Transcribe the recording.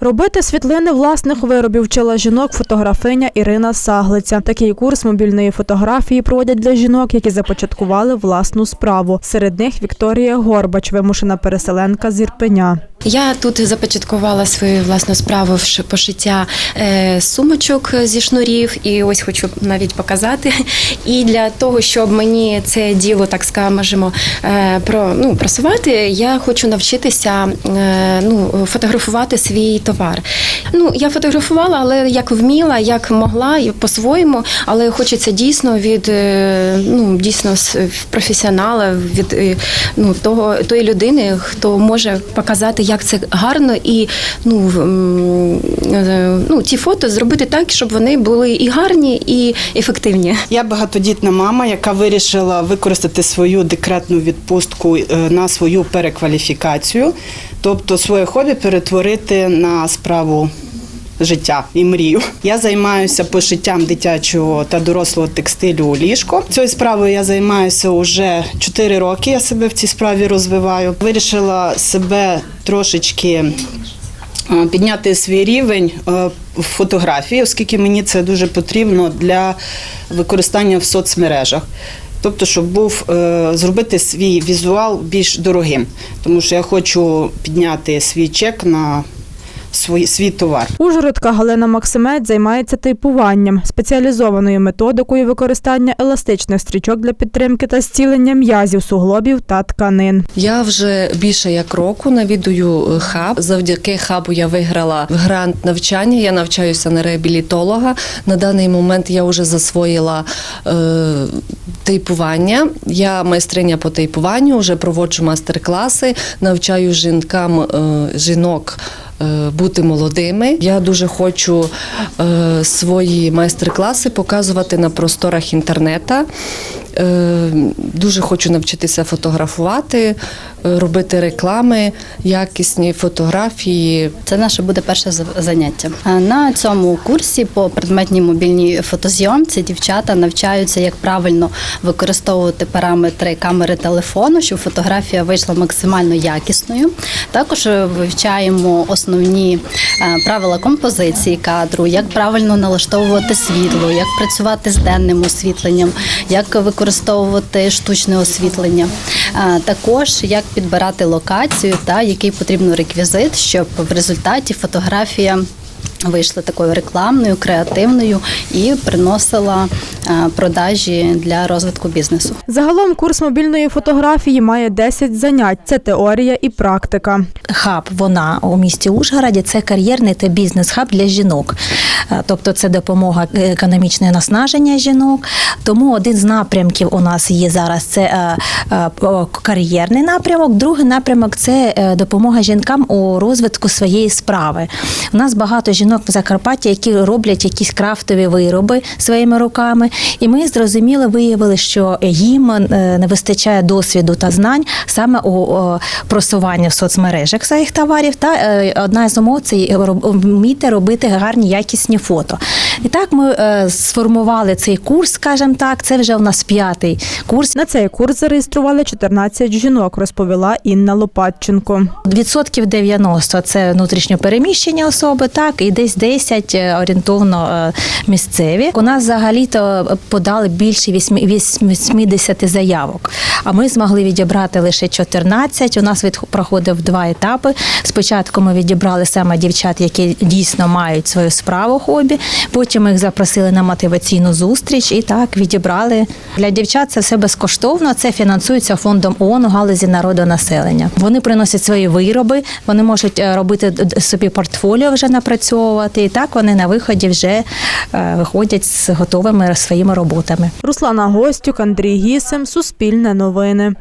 Робити світлини власних виробів вчила жінок фотографиня Ірина Саглиця. Такий курс мобільної фотографії проводять для жінок, які започаткували власну справу. Серед них Вікторія Горбач, вимушена переселенка з Ірпеня. Я тут започаткувала свою власну справу в пошиття е, сумочок зі шнурів, і ось хочу навіть показати. І для того, щоб мені це діло, так скажемо, е, про ну просувати, я хочу навчитися е, ну фотографувати свій товар. Ну я фотографувала, але як вміла, як могла, і по-своєму, але хочеться дійсно від ну дійсно професіонала, від ну того тої людини, хто може показати, як це гарно, і ну ну ті фото зробити так, щоб вони були і гарні, і ефективні. Я багатодітна мама, яка вирішила використати свою декретну відпустку е, на свою перекваліфікацію, тобто своє хобі перетворити на справу. Життя і мрію. Я займаюся пошиттям дитячого та дорослого текстилю у ліжко. Цією справою я займаюся вже 4 роки. Я себе в цій справі розвиваю. Вирішила себе трошечки е, підняти свій рівень е, фотографії, оскільки мені це дуже потрібно для використання в соцмережах. Тобто, щоб був е, зробити свій візуал більш дорогим, тому що я хочу підняти свій чек на свій, свій товар. Ужгородка Галина Максимець займається тейпуванням, спеціалізованою методикою використання еластичних стрічок для підтримки та зцілення м'язів, суглобів та тканин. Я вже більше як року навідую е, хаб. Завдяки хабу я виграла в грант навчання. Я навчаюся на реабілітолога. На даний момент я вже засвоїла е, тейпування. Я майстриня по тейпуванню, вже проводжу майстер-класи, навчаю жінкам е, жінок. Е, Бути молодими. Я дуже хочу е, свої майстер-класи показувати на просторах інтернету. Е, дуже хочу навчитися фотографувати, е, робити реклами, якісні фотографії. Це наше буде перше за- заняття. На цьому курсі по предметній мобільній фотозйомці дівчата навчаються, як правильно використовувати параметри камери телефону, щоб фотографія вийшла максимально якісною. Також е, вивчаємо основні е, правила композиції кадру, як правильно налаштовувати світло, як працювати з денним освітленням, як використовувати штучне освітлення. А Також як підбирати локацію та який потрібен реквізит, щоб в результаті фотографія. Вийшла такою рекламною, креативною і приносила продажі для розвитку бізнесу. Загалом курс мобільної фотографії має 10 занять. Це теорія і практика. хаб вона у місті Ужгороді це кар'єрний та бізнес-хаб для жінок. Е, Тобто це допомога е, економічне наснаження жінок. Тому один з напрямків у нас є зараз це е, кар'єрний напрямок. Другий напрямок це допомога жінкам у розвитку своєї справи. У нас багато жінок в Закарпатті, які роблять якісь крафтові вироби своїми руками. І ми зрозуміло виявили, що їм не вистачає досвіду та знань саме у просуванні в соцмережах своїх товарів. Та одна з умов це вміти робити гарні якісні фото. І так ми е, сформували цей курс, скажімо так. Це вже у нас п'ятий курс. На цей курс зареєстрували 14 жінок, розповіла Інна Лопатченко. Відсотків 90 – це внутрішньо переміщені особи, так і десь 10 е, орієнтовно е, місцеві. У нас взагалі-то подали більше вісьмі- вісь- 80 заявок. А ми змогли відібрати лише 14. У нас від проходив два етапи. Спочатку ми відібрали саме дівчат, які дійсно мають свою справу хобі. Потім їх запросили на мотиваційну зустріч і так відібрали. Для дівчат це все безкоштовно. Це фінансується фондом ООН у галузі народонаселення. Вони приносять свої вироби, вони можуть е, робити собі портфоліо вже напрацьовувати. І так вони на виході вже е, виходять з готовими своїми роботами. Руслана Гостюк, Андрій Гісим, Суспільне новини.